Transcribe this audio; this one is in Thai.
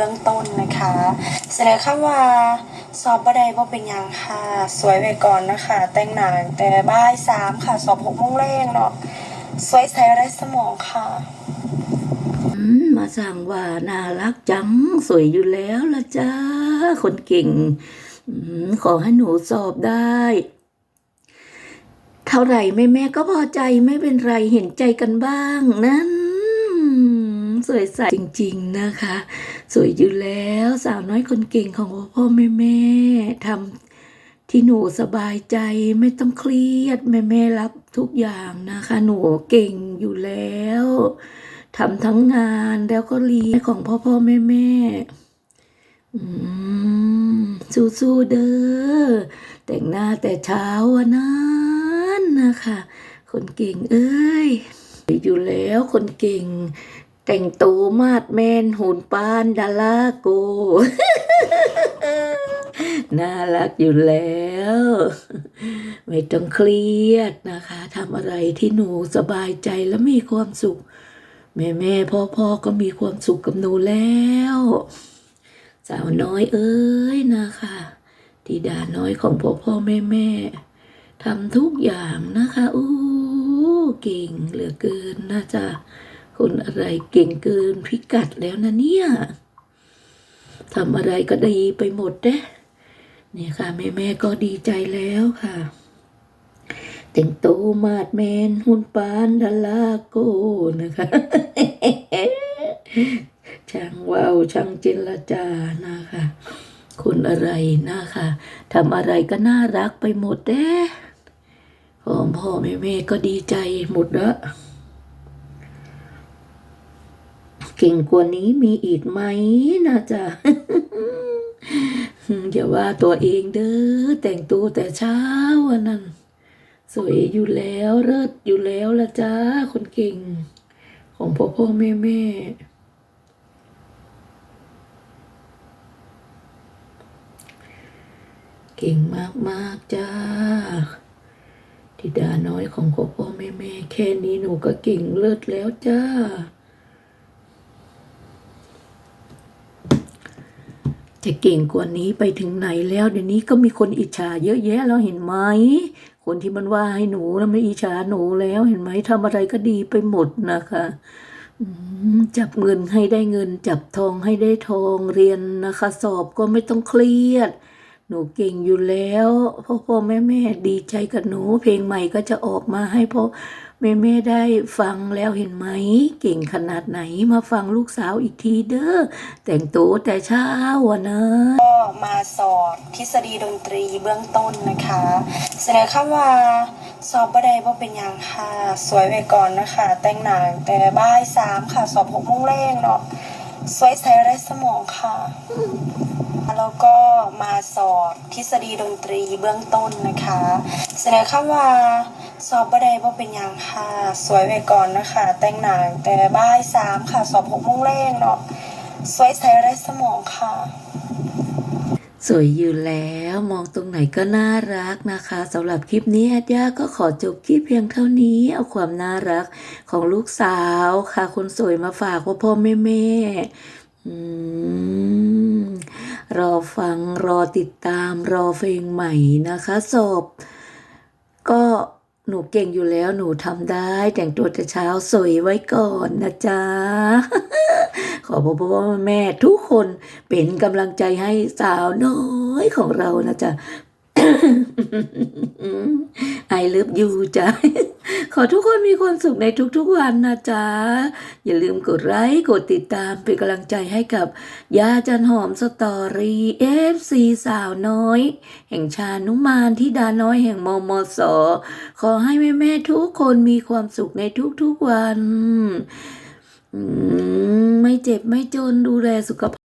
เบื้องต้นนะคะเสนอคำว่าสอบบ่ได้บ่เป็นยังค่ะ สวยไว้ก่อนนะคะ แต่งหนังแต่บ่ายสามค่ะ สอบหกโมงแรงเนาะสวยใสไร้สมองค่ะมาสั่งว่าน่ารักจัง สวยอยู่แล้วละจ้า คนเก่งขอให้หนูสอบได้ เท่าไหร่แม่แม่ก็พอใจไม่เป็นไรเห็นใจกันบ้างนั้น สวยใสจริง ๆนะคะ สวยอยู่แล้วสาวน้อยคนเก่งของพ่อแม่แม่ทำที่หนูสบายใจไม่ต้องเครียดแม่แม่รับทุกอย่างนะคะ หนูเก่งอยู่แล้วทำทั้งงานแล้วก็เรียนของพ่อพ่อแม่แม่สู้ๆเด้อแต่งหน้าแต่เช้าวันนั้นนะคะ คนเก่งเอ้ยอยู่แล้วคนเก่ง แต่งตัวมาดแมนหุ่นปานดาราโก น่ารักอยู่แล้ว ไม่ต้องเครียดนะคะทำอะไรที่หนูสบายใจและมีความสุข แม่แม่พ่อพ่อก็มีความสุขกับหนูแล้ว สาวน้อยเอ้ยนะคะธิดาน้อยของพ่อพ่อแม่แม่ทำทุกอย่างนะคะ อู้เก่งเหลือเกินนะจ๊ะ คนอะไรเก่งเกินพิกัดแล้วนะเนี่ยทำอะไรก็ดีไปหมดเด้เนี่ยค่ะ แม่แม่ก็ดีใจแล้วค่ะแต่งโตมาดแมนหุ่นปานดาราโกนะคะช่างว่าวช่างเจรจานะคะคนอะไรนะคะทำอะไรก็น่ารักไปหมดเด้พ่อพ่อแม่แม่ก็ดีใจหมดละ เก่งกว่านี้มีอีกไหมนะจ๊ะอย่าว่าตัวเองเด้อแต่งตัวแต่เช้าวันนั้น สวยอยู่แล้วเลิศอยู่แล้วละจ้าคนเก่ง ของพ่อพ่อแม่แม่เก่งมากมากจ้าธิดาน้อยของพ่อพ่อแม่แม่แค่นี้หนูก็เก่งเลิศแล้วจ้า จะเก่งกว่านี้ไปถึงไหนแล้ว เดี๋ยวนี้ก็มีคนอิจฉาเยอะแยะแล้วเห็นไหม คนที่มันว่าให้หนูนะไม่อิจฉาหนูแล้วเห็นไหมทำอะไรก็ดีไปหมดนะคะจับเงินให้ได้เงิน จับทองให้ได้ทองเรียนนะคะ สอบก็ไม่ต้องเครียด หนูเก่งอยู่แล้วพ่อพ่อแม่แม่ดีใจกับหนู เพลงใหม่ก็จะออกมาให้พ่อแม่แม่ได้ฟังแล้วเห็นไหม เก่งขนาดไหนมาฟังลูกสาวอีกทีเด้อแต่งตัวแต่เช้าวันนะก็มาสอบทฤษฎีดนตรีเบื้องต้นนะคะ เสนอคำว่าสอบบ่ได้บ่เป็นยังค่ะ สวยไว้ก่อนนะคะ แต่งหนังแต่บ่ายสามค่ะ สอบหกโมงแรงเนาะ สวยใสไร้สมองค่ะ แล้วก็มาสอบทฤษฎีดนตรีเบื้องต้นนะคะ เสนอคำว่าสอบบ่ได้บ่เป็นอย่างค่ะ สวยไว้ก่อนนะคะ แต่งหนังแต่บ่ายสามค่ะ สอบหกโมงแรกเนาะสวยใสไร้สมองค่ะ สวยอยู่แล้วมองตรงไหนก็น่ารักนะคะสำหรับคลิปนี้แอดย่าก็ขอจบคลิปเพียงเท่านี้ เอาความน่ารักของลูกสาวค่ะ คนสวยมาฝากพ่อพ่อแม่แม่รอฟังรอติดตามรอเพลงใหม่นะคะ สอบ ก็ หนูเก่งอยู่แล้วหนูทำได้ แต่งตัวแต่เช้าสวยไว้ก่อนนะจ๊ะ ขอพ่อพ่อแม่ทุกคนเป็นกำลังใจให้สาวน้อยของเรานะจ๊ะ ไอเลิฟยูจ้ะขอทุกคนมีความสุขในทุกๆวันนะจ๊ะ อย่าลืมกดไลค์กดติดตามเป็นกำลังใจให้กับยาจันหอมสตอรี่เอฟซีสาวน้อย แห่งชานุมานที่ดาน้อยแห่งมมส ขอให้แม่ๆทุกคนมีความสุขในทุกๆวัน ไม่เจ็บไม่จนดูแลสุขภาพ